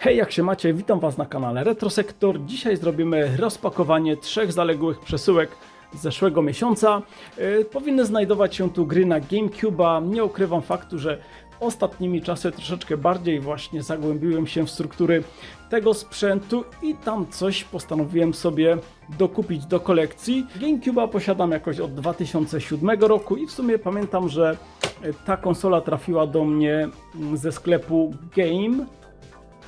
Hej, jak się macie? Witam Was na kanale Retrosektor. Dzisiaj zrobimy rozpakowanie trzech zaległych przesyłek z zeszłego miesiąca. Yy, powinny znajdować się tu gry na GameCube'a. Nie ukrywam faktu, że ostatnimi czasy troszeczkę bardziej właśnie zagłębiłem się w struktury tego sprzętu i tam coś postanowiłem sobie dokupić do kolekcji. GameCube'a posiadam jakoś od 2007 roku i w sumie pamiętam, że ta konsola trafiła do mnie ze sklepu Game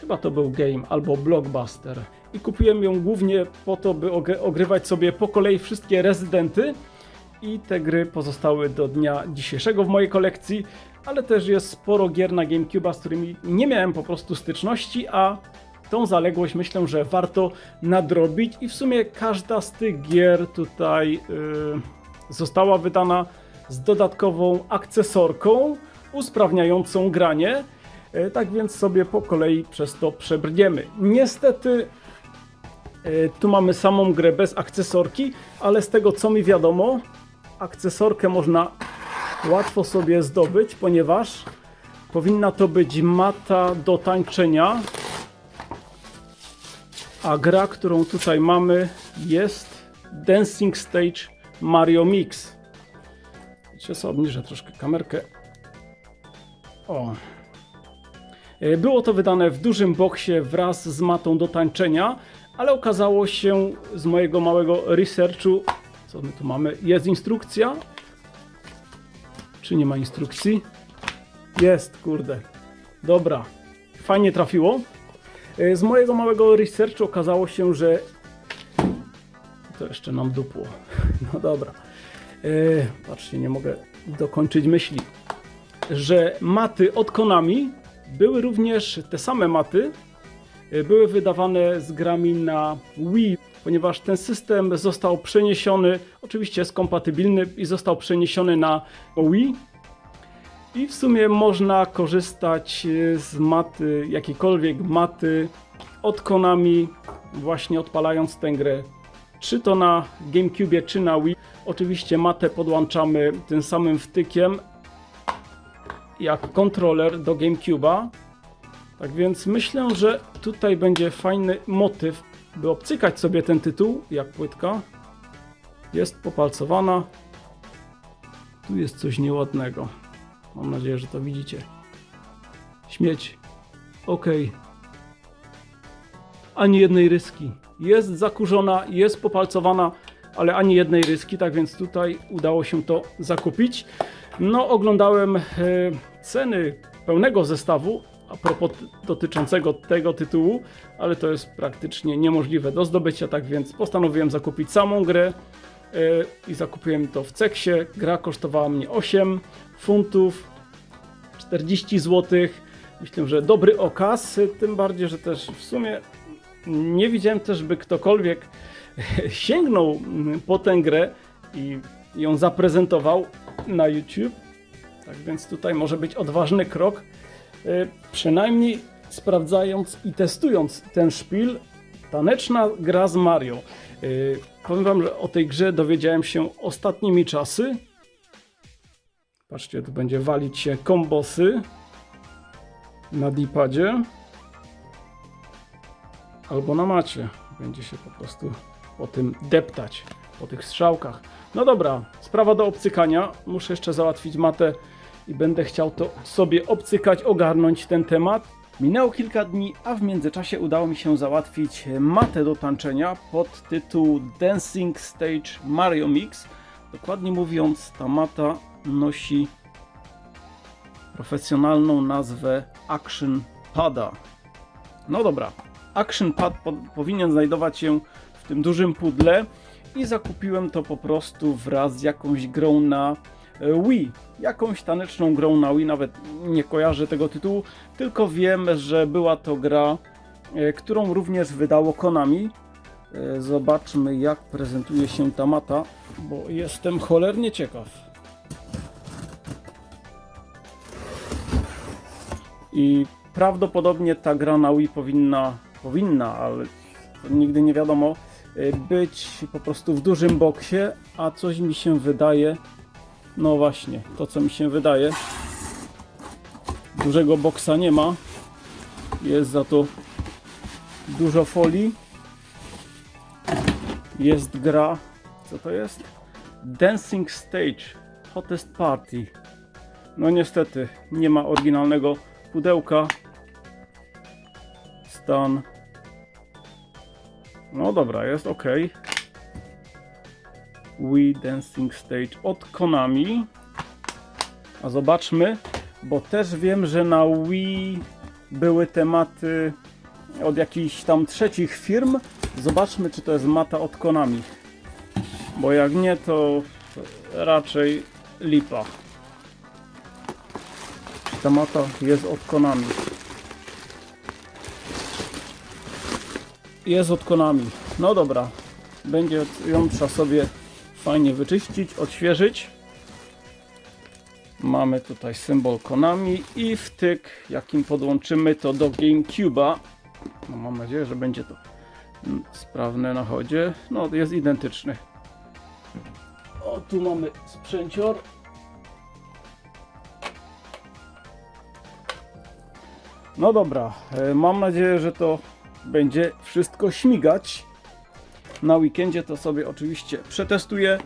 Chyba to był Game albo Blockbuster. I kupiłem ją głównie po to, by ogry- ogrywać sobie po kolei wszystkie rezydenty. I te gry pozostały do dnia dzisiejszego w mojej kolekcji, ale też jest sporo gier na GameCube'a, z którymi nie miałem po prostu styczności, a tą zaległość myślę, że warto nadrobić. I w sumie każda z tych gier tutaj yy, została wydana z dodatkową akcesorką usprawniającą granie. E, Tak więc sobie po kolei przez to przebrniemy. Niestety e, tu mamy samą grę bez akcesorki, ale z tego co mi wiadomo, akcesorkę można łatwo sobie zdobyć, ponieważ powinna to być mata do tańczenia. A gra, którą tutaj mamy jest Dancing Stage Mario Mix. Wiecie co, obniżę troszkę kamerkę. O, było to wydane w dużym boksie wraz z matą do tańczenia, ale okazało się z mojego małego researchu, co my tu mamy, jest instrukcja? Czy nie ma instrukcji? Jest, kurde. Dobra, fajnie trafiło. E, Z mojego małego researchu okazało się, że to jeszcze nam dupło. No dobra. E, Patrzcie, nie mogę dokończyć myśli. Że maty od Konami były również te same maty, y, były wydawane z grami na Wii, ponieważ ten system został przeniesiony, oczywiście jest kompatybilny i został przeniesiony na Wii. I w sumie można korzystać y, z maty, jakiejkolwiek maty od Konami, właśnie odpalając tę grę. Czy to na GameCube, czy na Wii. Oczywiście matę podłączamy tym samym wtykiem, jak kontroler do GameCube'a. Tak więc myślę, że tutaj będzie fajny motyw, by obcykać sobie ten tytuł, jak płytka. Jest popalcowana. Tu jest coś nieładnego. Mam nadzieję, że to widzicie. Śmieć. Ok. Ani jednej ryski. Jest zakurzona, jest popalcowana, ale ani jednej ryski, tak więc tutaj udało się to zakupić. No, oglądałem e, ceny pełnego zestawu a propos dotyczącego tego tytułu, ale to jest praktycznie niemożliwe do zdobycia, tak więc postanowiłem zakupić samą grę e, i zakupiłem to w Ceksie. Gra kosztowała mnie 8 funtów, 40 zł. Myślę, że dobry okaz, tym bardziej, że też w sumie nie widziałem też, by ktokolwiek sięgnął mm, po tę grę i ją zaprezentował na YouTube. Tak więc tutaj może być odważny krok, y, przynajmniej sprawdzając i testując ten szpil. Taneczna gra z Mario. Y, Powiem wam, że o tej grze dowiedziałem się ostatnimi czasy. Patrzcie, tu będzie walić się kombosy na D-padzie albo na macie. Będzie się po prostu po tym deptać, po tych strzałkach. No dobra, sprawa do obcykania. Muszę jeszcze załatwić matę i będę chciał to sobie obcykać, ogarnąć ten temat. Minęło kilka dni, a w międzyczasie udało mi się załatwić matę do tańczenia pod tytuł Dancing Stage Mario Mix. Dokładnie mówiąc, ta mata nosi profesjonalną nazwę Action Pada. No dobra, Action Pad po, powinien znajdować się w tym dużym pudle i zakupiłem to po prostu wraz z jakąś grą na Wii. Jakąś taneczną grą na Wii, nawet nie kojarzę tego tytułu, tylko wiem, że była to gra, e, którą również wydało Konami. E, Zobaczmy jak prezentuje się ta mata, bo jestem cholernie ciekaw. I prawdopodobnie ta gra na Wii powinna, powinna, ale nigdy nie wiadomo, być po prostu w dużym boksie, a coś mi się wydaje, no właśnie, to co mi się wydaje, dużego boksa nie ma, jest za to Dużo folii. Jest gra. Co to jest? Dancing Stage Hottest Party. No niestety nie ma oryginalnego pudełka. Stan. No dobra, jest ok. Wii Dancing Stage od Konami. A zobaczmy, bo też wiem, że na Wii były tematy od jakichś tam trzecich firm. Zobaczmy, czy to jest mata od Konami. Bo jak nie, to raczej lipa. Ta mata jest od Konami. Jest od Konami. No dobra. Będzie ją trzeba sobie fajnie wyczyścić, odświeżyć. Mamy tutaj symbol Konami i wtyk, jakim podłączymy to do GameCube'a. No mam nadzieję, że będzie to sprawne na chodzie. No jest identyczny. O, tu mamy sprzęcior. No dobra, e, mam nadzieję, że to będzie wszystko śmigać. Na weekendzie to sobie oczywiście przetestuję.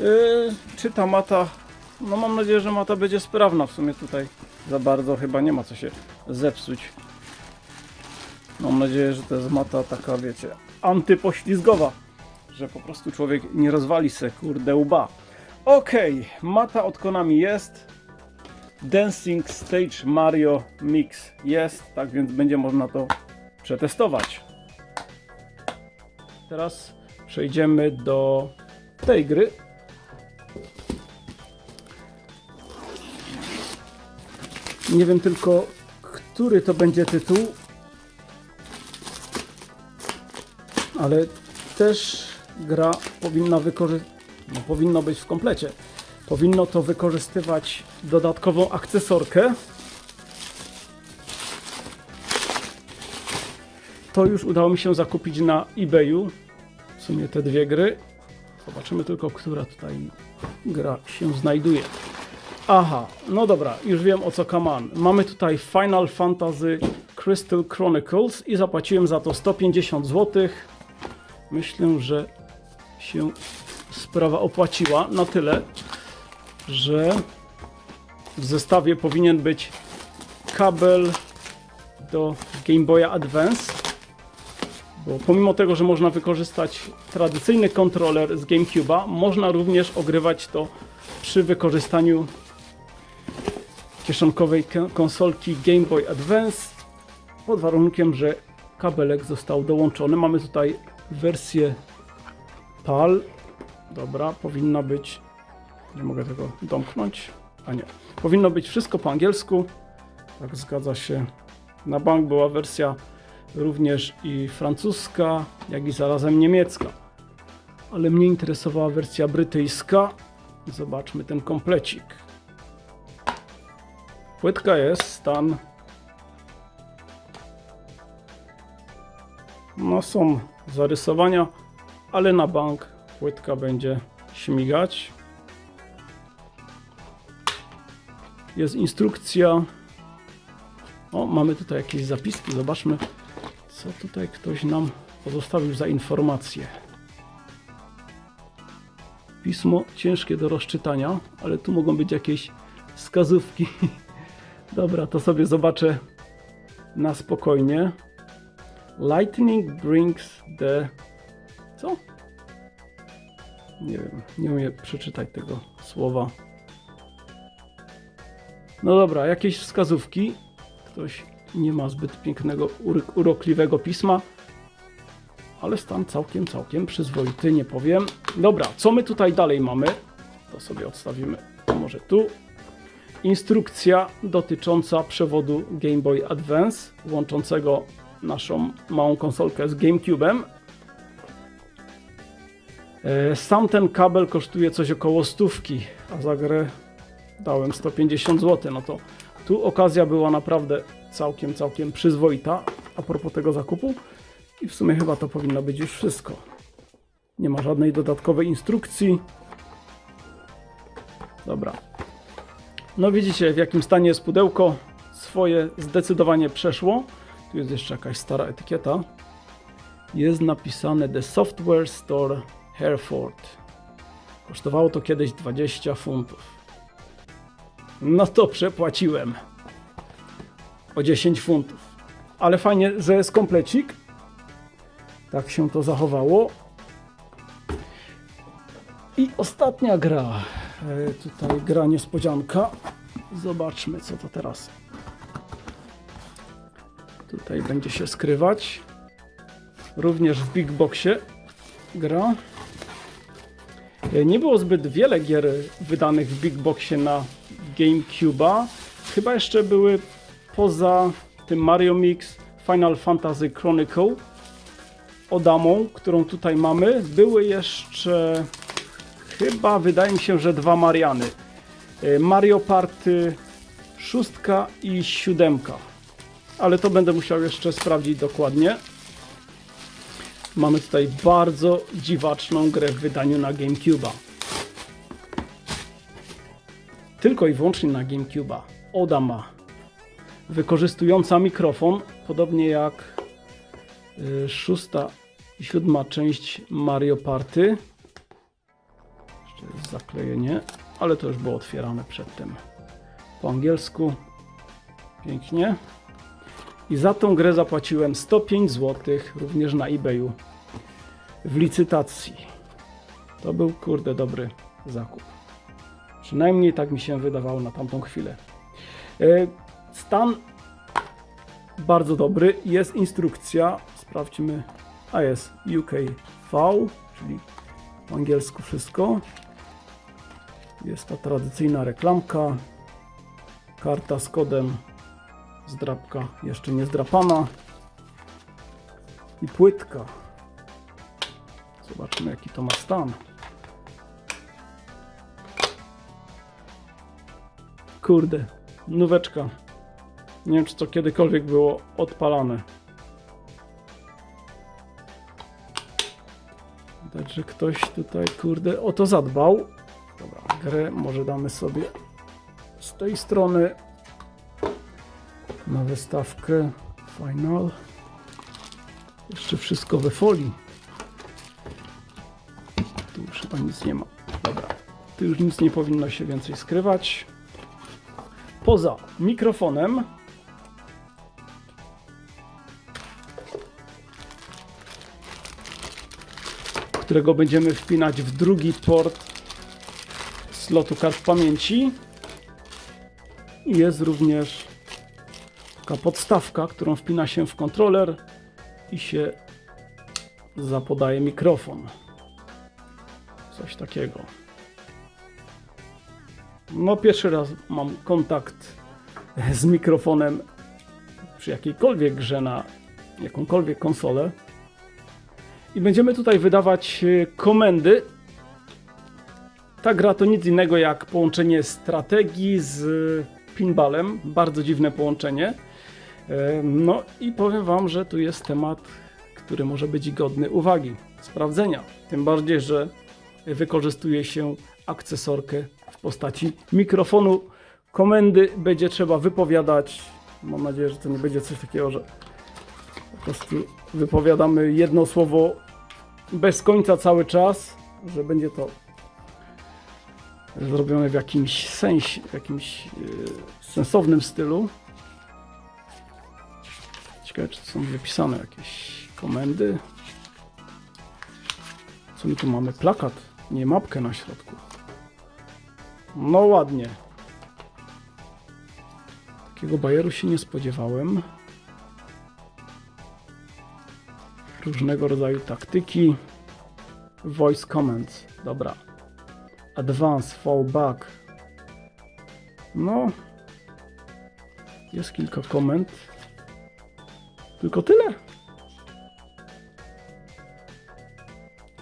Yy, czy ta mata, no mam nadzieję, że mata będzie sprawna. W sumie tutaj za bardzo chyba nie ma co się zepsuć. Mam nadzieję, że to jest mata taka, wiecie, antypoślizgowa. Że po prostu człowiek nie rozwali se kurde łba. Okej, mata od Konami jest. Dancing Stage Mario Mix jest, tak więc będzie można to przetestować. Teraz przejdziemy do tej gry. Nie wiem tylko, który to będzie tytuł, ale też gra powinna wykorzystać, no, powinno być w komplecie. Powinno to wykorzystywać dodatkową akcesorkę. To już udało mi się zakupić na eBayu. W sumie te dwie gry. Zobaczymy tylko, która tutaj gra się znajduje. Aha, no dobra, już wiem o co kaman. Mamy tutaj Final Fantasy Crystal Chronicles i zapłaciłem za to 150 zł. Myślę, że się sprawa opłaciła na tyle, że w zestawie powinien być kabel do Game Boya Advance. Bo pomimo tego, że można wykorzystać tradycyjny kontroler z GameCube'a, można również ogrywać to przy wykorzystaniu kieszonkowej konsolki Game Boy Advance pod warunkiem, że kabelek został dołączony. Mamy tutaj wersję PAL. Dobra, powinna być. Nie mogę tego domknąć. A nie. Powinno być wszystko po angielsku. Tak, zgadza się. Na bank była wersja również i francuska, jak i zarazem niemiecka. Ale mnie interesowała wersja brytyjska. Zobaczmy ten komplecik. Płytka jest, stan. No są zarysowania, ale na bank płytka będzie śmigać. Jest instrukcja. O, mamy tutaj jakieś zapiski. Zobaczmy, co tutaj ktoś nam pozostawił za informacje. Pismo ciężkie do rozczytania, ale tu mogą być jakieś wskazówki. Dobra, to sobie zobaczę na spokojnie. Lightning brings the. Co? Nie wiem, nie umiem przeczytać tego słowa. No dobra, jakieś wskazówki. Ktoś nie ma zbyt pięknego, urokliwego pisma. Ale stan całkiem, całkiem przyzwoity, nie powiem. Dobra, co my tutaj dalej mamy? To sobie odstawimy może tu. Instrukcja dotycząca przewodu Game Boy Advance, łączącego naszą małą konsolkę z GameCube'em. E, Sam ten kabel kosztuje coś około stówki, a za grę dałem 150 zł. No to tu okazja była naprawdę całkiem, całkiem przyzwoita a propos tego zakupu. I w sumie chyba to powinno być już wszystko. Nie ma żadnej dodatkowej instrukcji. Dobra. No widzicie w jakim stanie jest pudełko. Swoje zdecydowanie przeszło. Tu jest jeszcze jakaś stara etykieta. jest napisane The Software Store Hereford. Kosztowało to kiedyś 20 funtów. No to przepłaciłem o 10 funtów. Ale fajnie, że jest komplecik. Tak się to zachowało. I ostatnia gra. E, Tutaj gra niespodzianka. Zobaczmy, co to teraz. Tutaj będzie się skrywać. Również w Big Boxie gra. E, Nie było zbyt wiele gier wydanych w Big Boxie na GameCube'a. Chyba jeszcze były poza tym Mario Mix Final Fantasy Chronicle Odamą, którą tutaj mamy. Były jeszcze chyba, wydaje mi się, że dwa Mariany. E, Mario Party 6 i 7. Ale to będę musiał jeszcze sprawdzić dokładnie. Mamy tutaj bardzo dziwaczną grę w wydaniu na GameCube'a. Tylko i wyłącznie na GameCube'a. Odama. Wykorzystująca mikrofon, podobnie jak y, szósta i siódma część Mario Party. Jeszcze jest zaklejenie, ale to już było otwierane przedtem. Po angielsku. Pięknie. I za tą grę zapłaciłem 105 zł, również na eBayu. W licytacji. To był kurde dobry zakup. Przynajmniej tak mi się wydawało na tamtą chwilę. Stan bardzo dobry. Jest instrukcja. Sprawdźmy. A jest UKV, czyli po angielsku wszystko. Jest ta tradycyjna reklamka. Karta z kodem zdrapka jeszcze nie zdrapana. I płytka. Zobaczmy jaki to ma stan. Kurde, nóweczka. Nie wiem, czy to kiedykolwiek było odpalane. Widać, że ktoś tutaj, kurde, o to zadbał. Dobra, grę może damy sobie z tej strony na wystawkę Final. Jeszcze wszystko we folii. Tu już chyba nic nie ma. Dobra, tu już nic nie powinno się więcej skrywać. Poza mikrofonem którego będziemy wpinać w drugi port slotu kart pamięci. Jest również taka podstawka, którą wpina się w kontroler i się zapodaje mikrofon. Coś takiego. No pierwszy raz mam kontakt z mikrofonem przy jakiejkolwiek grze na jakąkolwiek konsolę. I będziemy tutaj wydawać e, komendy. Ta gra to nic innego jak połączenie strategii z pinballem. Bardzo dziwne połączenie. No i powiem Wam, że tu jest temat, który może być godny uwagi, sprawdzenia. Tym bardziej, że wykorzystuje się akcesorkę w postaci mikrofonu. Komendy będzie trzeba wypowiadać. Mam nadzieję, że to nie będzie coś takiego, że po prostu wypowiadamy jedno słowo bez końca cały czas, że będzie to zrobione w jakimś sensie, w jakimś yy, sensownym stylu. Ciekawe, czy są wypisane jakieś komendy. Co my tu mamy? Plakat, nie mapkę na środku. No ładnie. Takiego bajeru się nie spodziewałem. Różnego rodzaju taktyki. Voice commands. Dobra. Advance, fall back. No. Jest kilka komend. Tylko tyle.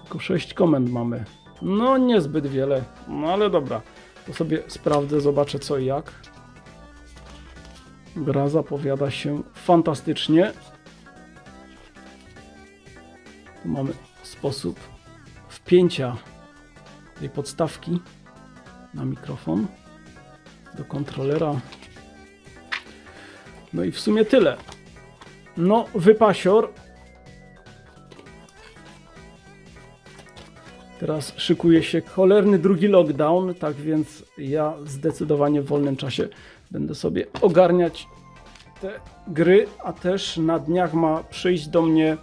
Tylko 6 komend mamy. No niezbyt wiele. No ale dobra. To sobie sprawdzę, zobaczę co i jak. Gra zapowiada się fantastycznie. Mamy sposób wpięcia tej podstawki na mikrofon do kontrolera. No i w sumie tyle. No, wypasior. Teraz szykuje się cholerny drugi lockdown, tak więc ja zdecydowanie w wolnym czasie będę sobie ogarniać te gry, a też na dniach ma przyjść do mnie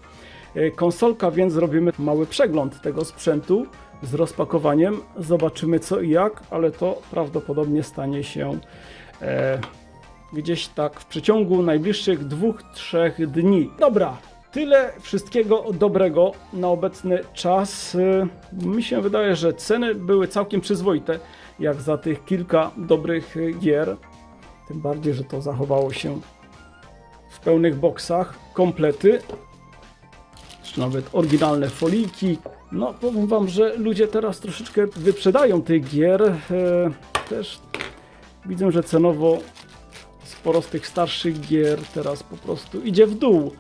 konsolka, więc zrobimy mały przegląd tego sprzętu z rozpakowaniem. Zobaczymy co i jak, ale to prawdopodobnie stanie się e, gdzieś tak w przeciągu najbliższych dwóch, trzech dni. Dobra, tyle wszystkiego dobrego na obecny czas. Y, Mi się wydaje, że ceny były całkiem przyzwoite, jak za tych kilka dobrych gier. Tym bardziej, że to zachowało się w pełnych boksach, komplety, czy nawet oryginalne foliki. No, powiem Wam, że ludzie teraz troszeczkę wyprzedają tych gier. E, Też widzę, że cenowo sporo z tych starszych gier teraz po prostu idzie w dół.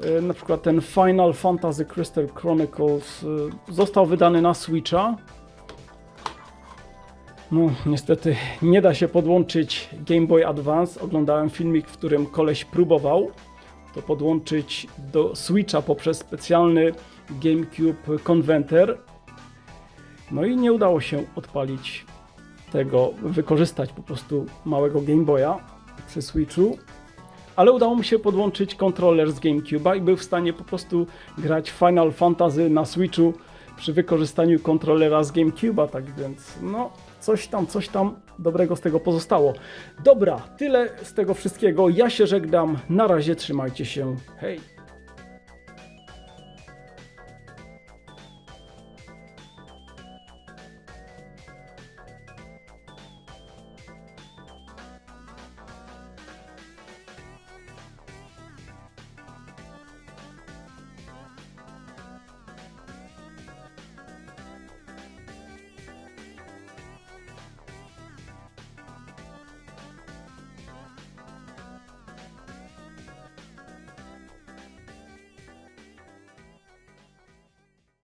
E, Na przykład ten Final Fantasy Crystal Chronicles e, został wydany na Switcha. No, niestety nie da się podłączyć Game Boy Advance. Oglądałem filmik, w którym koleś próbował to podłączyć do Switcha poprzez specjalny GameCube Converter. No i nie udało się odpalić tego, wykorzystać po prostu małego Game Boya przy Switchu. Ale udało mi się podłączyć kontroler z GameCube'a i był w stanie po prostu grać Final Fantasy na Switchu przy wykorzystaniu kontrolera z GameCube'a, tak więc no coś tam, coś tam dobrego z tego pozostało. Dobra, tyle z tego wszystkiego. Ja się żegnam. Na razie trzymajcie się. Hej!